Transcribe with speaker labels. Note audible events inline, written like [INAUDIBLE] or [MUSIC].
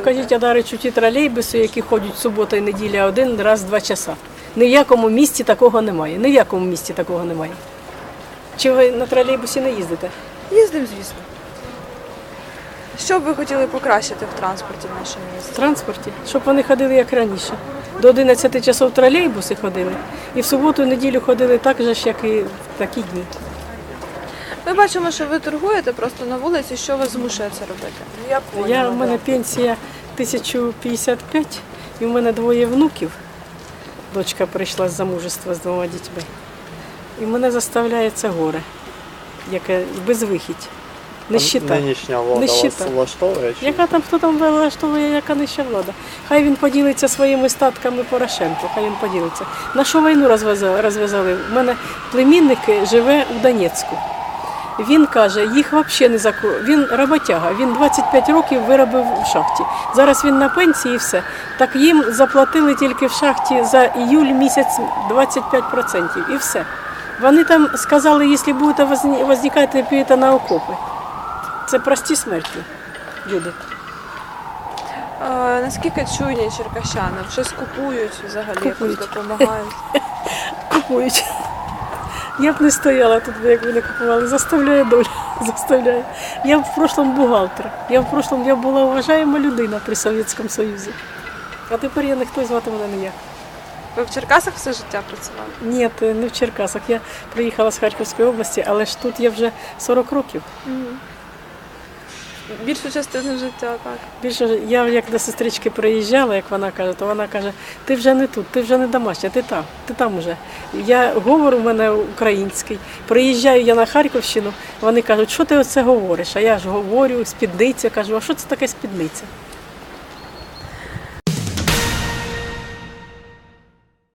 Speaker 1: покажіть Адаричу ті тролейбуси, які ходять субота і неділя один раз в два часа. Ні в якому місті такого немає. Ні в якому місті такого немає. Чи ви на тролейбусі не їздите?
Speaker 2: Їздимо, звісно. Що б ви хотіли покращити в транспорті в нашому
Speaker 1: В транспорті, щоб вони ходили як раніше. До 11 часов тролейбуси ходили, і в суботу і неділю ходили так же як і в такі дні.
Speaker 2: Ми бачимо, що ви торгуєте просто на вулиці. Що вас змушує це робити? Я
Speaker 1: Я, у мене пенсія 1055, і в мене двоє внуків. Дочка прийшла з замужества з двома дітьми. І мене заставляє це горе, яке безвихідь. Нищита.
Speaker 3: Нинішня влада
Speaker 1: Нищита.
Speaker 3: вас влаштовує? чи-
Speaker 1: Яка там хто там влаштовує, яка нижча влада? Хай він поділиться своїми статками Порошенко, хай він поділиться. На що війну розв'язали? розв'язали? У мене племінник живе у Донецьку. Він каже, їх взагалі не заку... Він роботяга, він 25 років виробив в шахті. Зараз він на пенсії і все. Так їм заплатили тільки в шахті за іюль місяць 25% і все. Вони там сказали, якщо будете возникати, підете на окопи. Це прості смерті, люди.
Speaker 2: Е, наскільки чуйні черкащани? Щось купують взагалі, [LAUGHS]
Speaker 1: Купують.
Speaker 2: якось допомагають.
Speaker 1: Купують. Я б не стояла тут, як вони купували. Заставляє доля. [LAUGHS] Заставляє. Я в прошлому бухгалтер. Я в прошлому я була вважаєма людина при Совєтському Союзі. А тепер я ніхто звати мене ніяк.
Speaker 2: Ви в Черкасах все життя працювали?
Speaker 1: Ні, не в Черкасах. Я приїхала з Харківської області, але ж тут я вже 40 років.
Speaker 2: Більшу частину життя, так.
Speaker 1: Більше я як до сестрички приїжджала, як вона каже, то вона каже, ти вже не тут, ти вже не домашня, ти там, ти там уже. Я говорю у мене український. Приїжджаю я на Харківщину, вони кажуть, що ти оце говориш? А я ж говорю, спідниця, кажу, а що це таке спідниця?